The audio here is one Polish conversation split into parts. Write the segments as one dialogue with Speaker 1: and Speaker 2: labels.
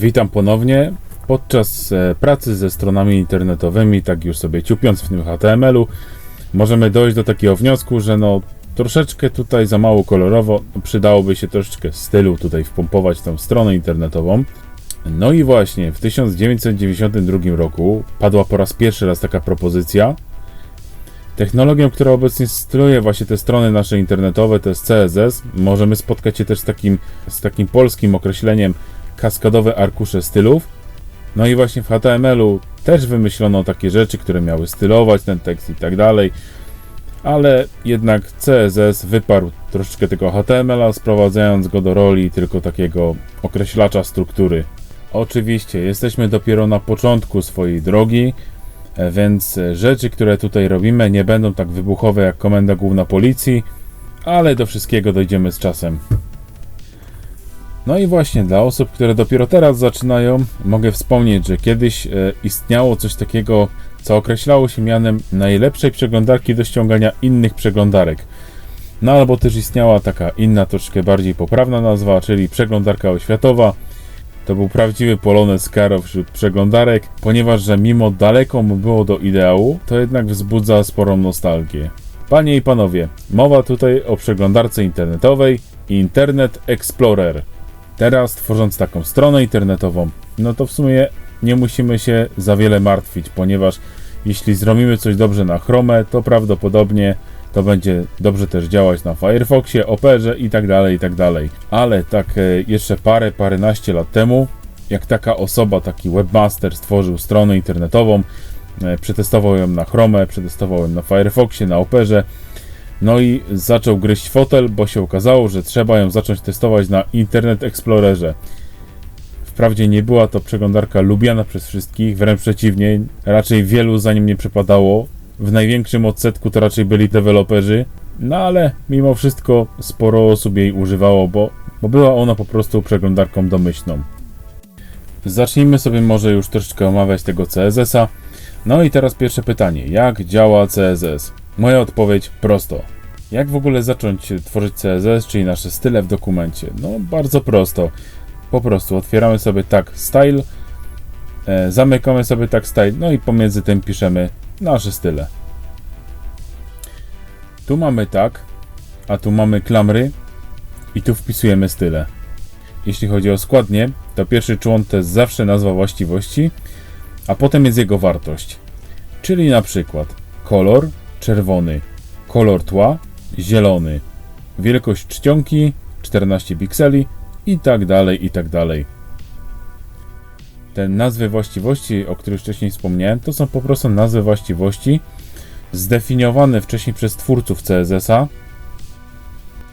Speaker 1: Witam ponownie. Podczas e, pracy ze stronami internetowymi, tak już sobie ciupiąc w tym HTML-u, możemy dojść do takiego wniosku, że no troszeczkę tutaj za mało kolorowo, przydałoby się troszeczkę stylu tutaj wpompować tą stronę internetową. No i właśnie w 1992 roku padła po raz pierwszy raz taka propozycja. Technologią, która obecnie styluje właśnie te strony nasze internetowe, to jest CSS. Możemy spotkać się też z takim, z takim polskim określeniem kaskadowe arkusze stylów. No i właśnie w HTML-u też wymyślono takie rzeczy, które miały stylować ten tekst i tak dalej. Ale jednak CSS wyparł troszeczkę tego HTML-a, sprowadzając go do roli tylko takiego określacza struktury. Oczywiście, jesteśmy dopiero na początku swojej drogi, e, więc rzeczy, które tutaj robimy, nie będą tak wybuchowe jak komenda główna policji, ale do wszystkiego dojdziemy z czasem. No i właśnie dla osób, które dopiero teraz zaczynają, mogę wspomnieć, że kiedyś e, istniało coś takiego, co określało się mianem najlepszej przeglądarki do ściągania innych przeglądarek. No albo też istniała taka inna, troszkę bardziej poprawna nazwa, czyli przeglądarka oświatowa. To był prawdziwy polonez karo wśród przeglądarek, ponieważ że mimo daleko mu było do ideału, to jednak wzbudza sporą nostalgię. Panie i panowie, mowa tutaj o przeglądarce internetowej Internet Explorer. Teraz tworząc taką stronę internetową, no to w sumie nie musimy się za wiele martwić, ponieważ jeśli zrobimy coś dobrze na Chrome, to prawdopodobnie to będzie dobrze też działać na Firefoxie, Operze i tak dalej, i tak dalej. Ale tak e, jeszcze parę, paręnaście lat temu, jak taka osoba, taki webmaster stworzył stronę internetową, e, przetestował ją na Chrome, przetestował ją na Firefoxie, na Operze, no i zaczął gryźć fotel, bo się okazało, że trzeba ją zacząć testować na Internet Explorerze. Wprawdzie nie była to przeglądarka lubiana przez wszystkich, wręcz przeciwnie, raczej wielu za nim nie przypadało. W największym odsetku to raczej byli deweloperzy, no ale mimo wszystko sporo osób jej używało, bo, bo była ona po prostu przeglądarką domyślną. Zacznijmy sobie może już troszeczkę omawiać tego CSS-a. No i teraz pierwsze pytanie. Jak działa CSS? Moja odpowiedź prosto. Jak w ogóle zacząć tworzyć CSS, czyli nasze style w dokumencie? No bardzo prosto. Po prostu otwieramy sobie tag style, e, zamykamy sobie tag style, no i pomiędzy tym piszemy nasze style. Tu mamy tag, a tu mamy klamry i tu wpisujemy style. Jeśli chodzi o składnie, to pierwszy człon to jest zawsze nazwa właściwości, a potem jest jego wartość. Czyli na przykład kolor czerwony, kolor tła zielony, wielkość czcionki 14 pikseli i tak dalej, i tak dalej. Te nazwy właściwości, o których wcześniej wspomniałem, to są po prostu nazwy właściwości zdefiniowane wcześniej przez twórców CSS-a.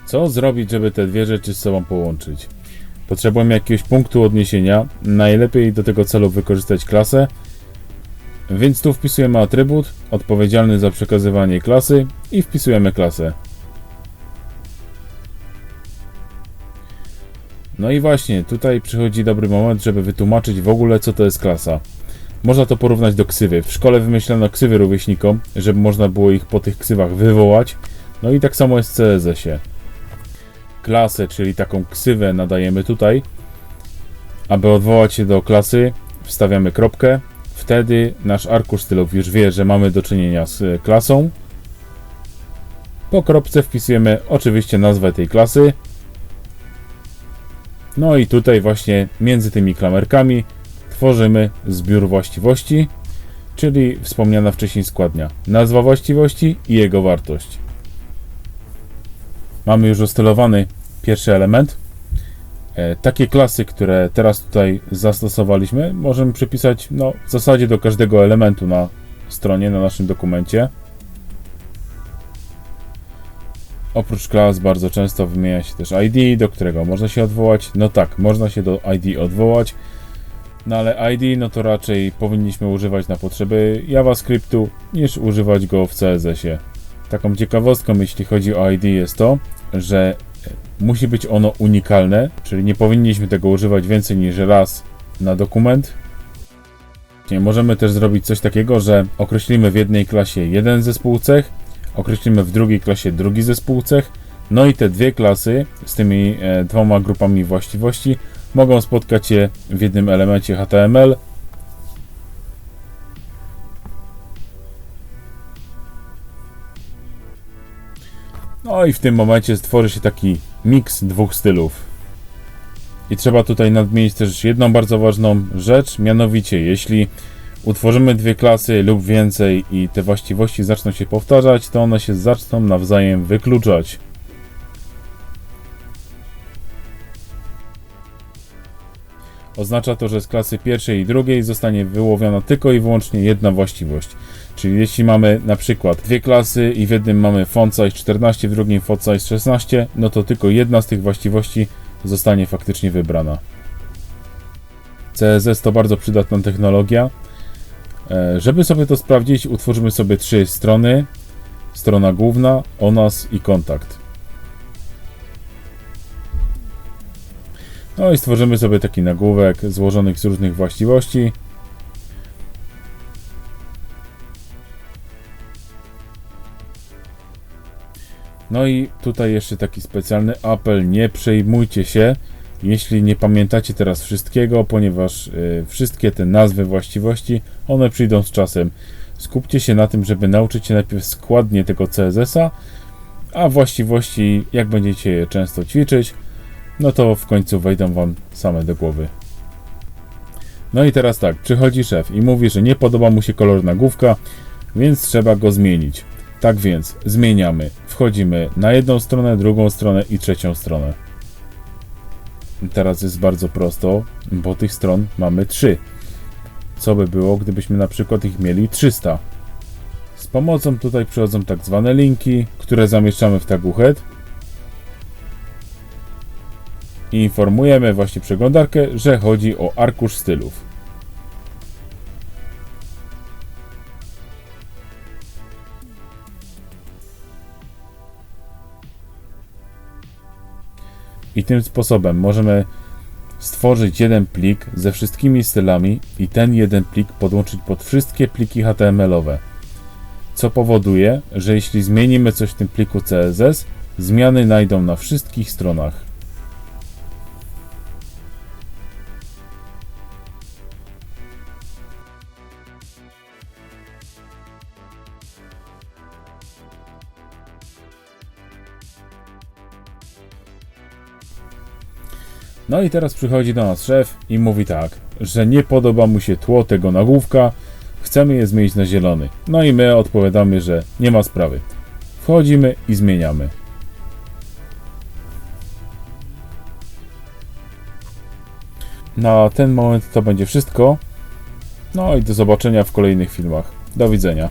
Speaker 1: Co zrobić, żeby te dwie rzeczy z sobą połączyć? Potrzebujemy jakiegoś punktu odniesienia. Najlepiej do tego celu wykorzystać klasę. Więc tu wpisujemy atrybut odpowiedzialny za przekazywanie klasy i wpisujemy klasę. No i właśnie, tutaj przychodzi dobry moment, żeby wytłumaczyć w ogóle, co to jest klasa. Można to porównać do ksywy. W szkole wymyślono ksywy rówieśnikom, żeby można było ich po tych ksywach wywołać. No i tak samo jest w CSS-ie. Klasę, czyli taką ksywę nadajemy tutaj. Aby odwołać się do klasy, wstawiamy kropkę. Wtedy nasz arkusz stylów już wie, że mamy do czynienia z klasą. Po kropce wpisujemy oczywiście nazwę tej klasy, no i tutaj właśnie między tymi klamerkami tworzymy zbiór właściwości, czyli wspomniana wcześniej składnia. Nazwa właściwości i jego wartość. Mamy już ostylowany pierwszy element. E, takie klasy, które teraz tutaj zastosowaliśmy, możemy przypisać no, w zasadzie do każdego elementu na stronie, na naszym dokumencie. Oprócz klas bardzo często wymienia się też ID, do którego można się odwołać. No tak, można się do ID odwołać, no ale ID no to raczej powinniśmy używać na potrzeby JavaScriptu niż używać go w CSS-ie. Taką ciekawostką jeśli chodzi o ID jest to, że musi być ono unikalne, czyli nie powinniśmy tego używać więcej niż raz na dokument. Możemy też zrobić coś takiego, że określimy w jednej klasie jeden zespół cech, określimy w drugiej klasie drugi zespół cech, no i te dwie klasy z tymi e, dwoma grupami właściwości mogą spotkać się w jednym elemencie HTML. No i w tym momencie stworzy się taki miks dwóch stylów. I trzeba tutaj nadmienić też jedną bardzo ważną rzecz, mianowicie jeśli utworzymy dwie klasy lub więcej i te właściwości zaczną się powtarzać, to one się zaczną nawzajem wykluczać. Oznacza to, że z klasy pierwszej i drugiej zostanie wyłowiona tylko i wyłącznie jedna właściwość. Czyli jeśli mamy na przykład dwie klasy i w jednym mamy font size 14, w drugim font size 16, no to tylko jedna z tych właściwości zostanie faktycznie wybrana. CSS to bardzo przydatna technologia. E, Żeby sobie to sprawdzić, utworzymy sobie trzy strony. Strona główna, o nas i kontakt. No i stworzymy sobie taki nagłówek złożonych z różnych właściwości. No i tutaj jeszcze taki specjalny apel, nie przejmujcie się, jeśli nie pamiętacie teraz wszystkiego, ponieważ y, wszystkie te nazwy właściwości, one przyjdą z czasem. Skupcie się na tym, żeby nauczyć się najpierw składnie tego CSS-a, a właściwości, jak będziecie je często ćwiczyć, no to w końcu wejdą Wam same do głowy. No i teraz tak, przychodzi szef i mówi, że nie podoba mu się kolor nagłówka, więc trzeba go zmienić. Tak więc zmieniamy. Wchodzimy na jedną stronę, drugą stronę i trzecią stronę. Teraz jest bardzo prosto, bo tych stron mamy 3. Co by było, gdybyśmy na przykład ich mieli 300? Z pomocą tutaj przychodzą tak zwane linki, które zamieszczamy w tagu head i informujemy właśnie przeglądarkę, że chodzi o arkusz stylów. I tym sposobem możemy stworzyć jeden plik ze wszystkimi stylami i ten jeden plik podłączyć pod wszystkie pliki HTML-owe. Co powoduje, że jeśli zmienimy coś w tym pliku CSS, zmiany najdą na wszystkich stronach. No i teraz przychodzi do nas szef i mówi tak, że nie podoba mu się tło tego nagłówka, chcemy je zmienić na zielony. No i my odpowiadamy, że nie ma sprawy. Wchodzimy i zmieniamy. Na ten moment to będzie wszystko. No i do zobaczenia w kolejnych filmach. Do widzenia.